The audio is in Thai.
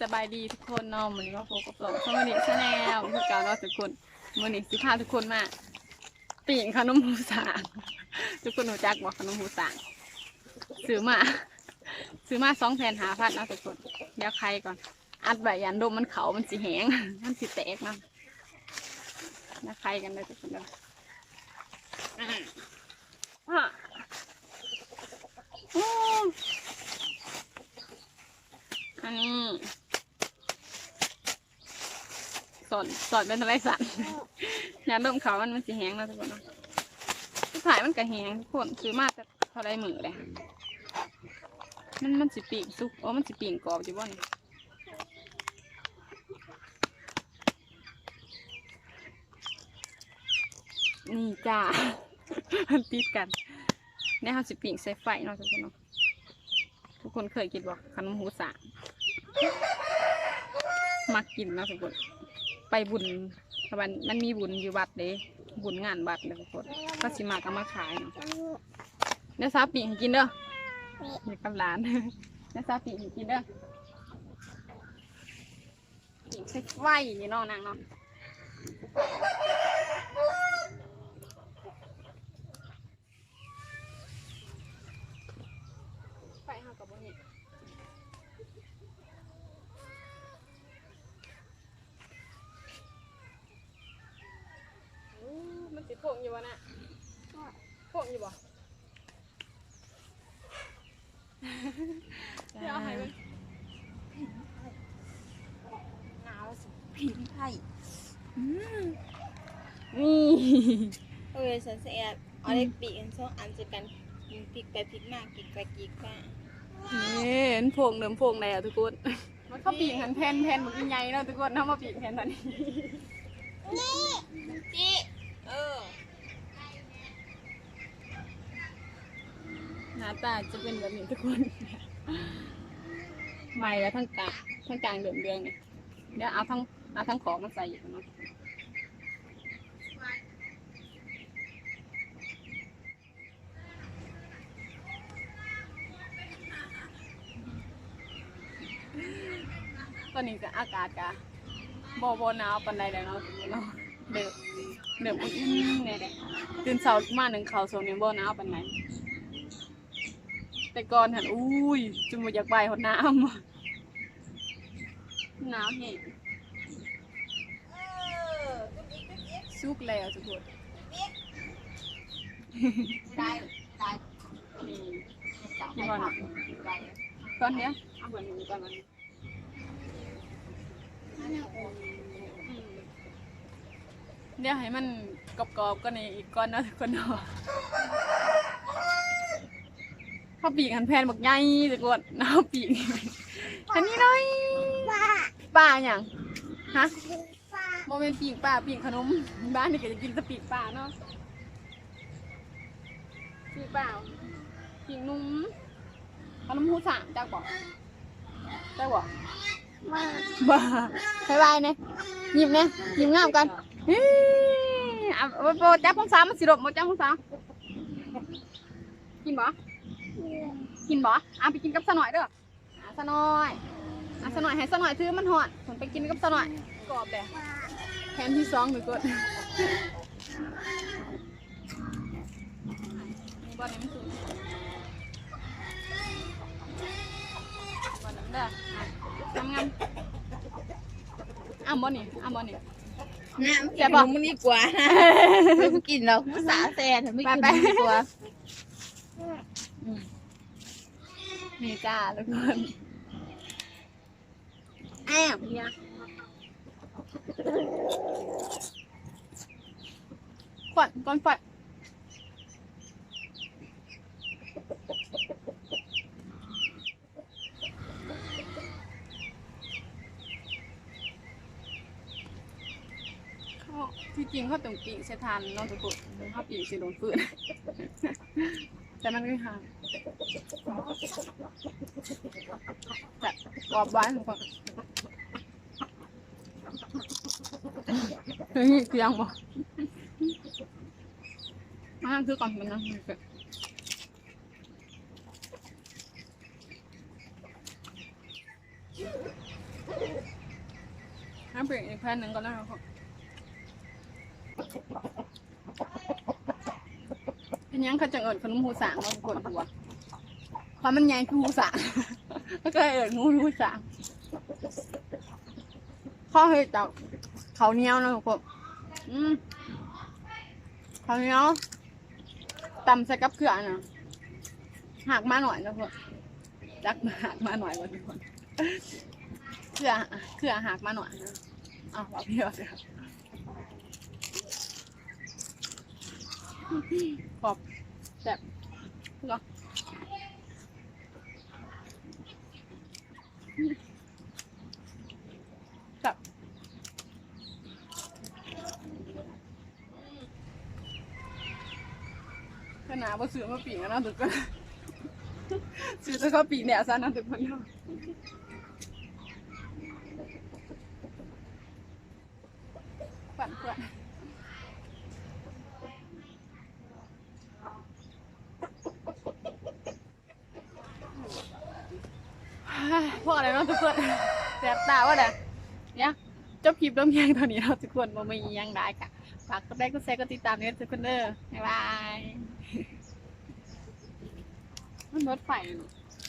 สบายดีทุกคนเนาะมือนว่าโฟกับหลงสวัสดีชาแนลคือกาเนาะทุกคนวันนี้สิพาทุกคนมาปีนขนมหมูสางทุกคนรู้จักบอกขนมหมูสางซื้อมาซื้อมาสองแผ่นหาพัดนะทุกคนเดี๋ยวใครก่อน อัดใบยันดมมันเขามันสิแหงมันสิแตกเนะนะใครกันเลยทุกคนเด้ออะอะโอ้ อันนี้ส อนสอนเป็นอะไรสันยาดมเขามันมันสีแห้งแล้วทุกคนเนาะที่ถ่ายมันก็แห้งทุกคนซื้อมาแต่เท่าไรมือเลยมันมันสิปีกซุกโอ้มันสิปีกกรอบจิบ่นนี่จ้ามันติดกันในเขาสิปีกใส่ไฟเนาะทุกคนเนาะทุกคนเคยกินบ่ขนมหูสามักกินนะทุกคน ไปบุญมันมันมีบุญอยู่วัดเลยบุญงานวัดเลยทุกคนก็สิมากเอามาขายเนาะเนื้อซาปีให้กินเด้อมีกำลานเนื้อซาปีให้กินเด้อปีใส่ไฟนี่เนาะนางเนาะไฟเฮากับบ่เห็น อู้มันสิ โป่งอยู่วะน่ะโป่งอยู่บ่เดี๋ยวเอาให้เบิ่งหนาวสิผิงไผ่นี่เออฉันเสียเอาเล็กปีกกันสองอันจะกันยิงพลิกไปพลิกมากิกไปกิกมานี่เห็นโป่งเดิมโป่งแล้วทุกคนมันเข้าปีกหันแผ่นแผ่นมันใหญ่แล้วทุกคนเข้ามาปีกแผ่นตอนนี้จี เออ หน้าตาจะเป็นแบบนี้ทุกคนใหม่แล้วทั้งกลางทั้งกลางเดือมเดืองเนี่ยเดี๋ยวเอาทั้งเอาทั้งของมาใส่อยู่เนาะตอนนี้ก็อากาศกะโบโบหนาวปันใดแล้วเนาะเนาะเดือ บเดือบอุ่นๆเนี่ยแหละตื่นเช้ามาหนึ่งเขาวสองเนี่ยโบหนาวปันไหนแต่ก่อนหันอุ้ยจุมอยากไปหดน้ำหนาวแห้งซุกอีกกุ๊กอีกสุกแล้วทุกคนได้ได้นี่ก่อนก่อนเนี้ยเอาแบบนี้ก่อนมันอืม เดี๋ยวให้มันกรอบๆก็นี่อีกก้อนเนาะทุกคนเนาะข้าวปีกหันแพนบอกใหญ่ทุกคนเอาปีกอันนี้เลยป้าอย่างฮะโมเมนปีกป่าปีกขนมบ้านนี่ก็จะกินแต่ปีกป่าเนาะปีกเปล่าปีกนุ่มขนมหูสามจักบอกจักบอกบ้าบ้าบายบายเนี่ยยิ้มเนี่ยยิ้มงามกันเฮ้ย อะโอ้โหจับพงสามมันสิรบหมดจับพงสามกินบ่กินบ่อะไปกินกับสะหน่อยเด้ออะสะหน่อยอะสะหน่อยให้สะหน่อยถือมันหอดผมไปกินกับสะหน่อยกรอบเลยแผนที่สองหรือกดมีบอลน้ำสูงบอลน้ำเด้อทำงานอ้ามบอลนี่อ้ามบอลนี่ น้ำกินนมมันดีกว่าไม่กินหรอกภาษาแซนไม่กินนมดีกว่านี่จ้าทุกคนแอบเนี่ยขวัญก้อนฝัดเขา ที่จริงเขาต้องปีกเสยทานเนอกจากกดเขาปีกเสียโดนปืน แต่มันก็ห่างแบบกรอบหวานของคนเฮ้ยเสียงบ่มานั่งซื้อก่อนมันนะน้ำเปลี่ยนอีกแผ่นหนึ่งก็ได้ครับ เป็นยังเขาจะเอิญขนมหูสางมาคนหัวเพราะมันใหญ่คือหูสาง แล้วก็เลยเอิญงูหูสางข้อเหตุจากเขาวเหนียวนะทุกคนอืมเขาวเหนียวตำใส่กับเกลือนะหักมาหน่อยนะพวกจักมาหักมาหน่อยวันทุกคนเกลือเกลือหักมาหน่อยนะอ้าวบอพี่เอาสิครับ ขอบแซ่บเหรอแซ่บขนาดว่าซื้อมาปีกันนะทุกคนซื้อแล้วก็ปีเนี่ยซะนะทุกคนเนาะปั่นปั่นพวกอะไรเนาะ ทุกคนแสบตาว่าเด้อเนี่ยจบคลิปลงยังตอนนี้เราะทุกคนบ่มียังได้ค่ะฝากกดไลค์กดแชร์กดติดตามเนื้อทุกคนเด้อบ๊ายบายมันรถไฟเนอะ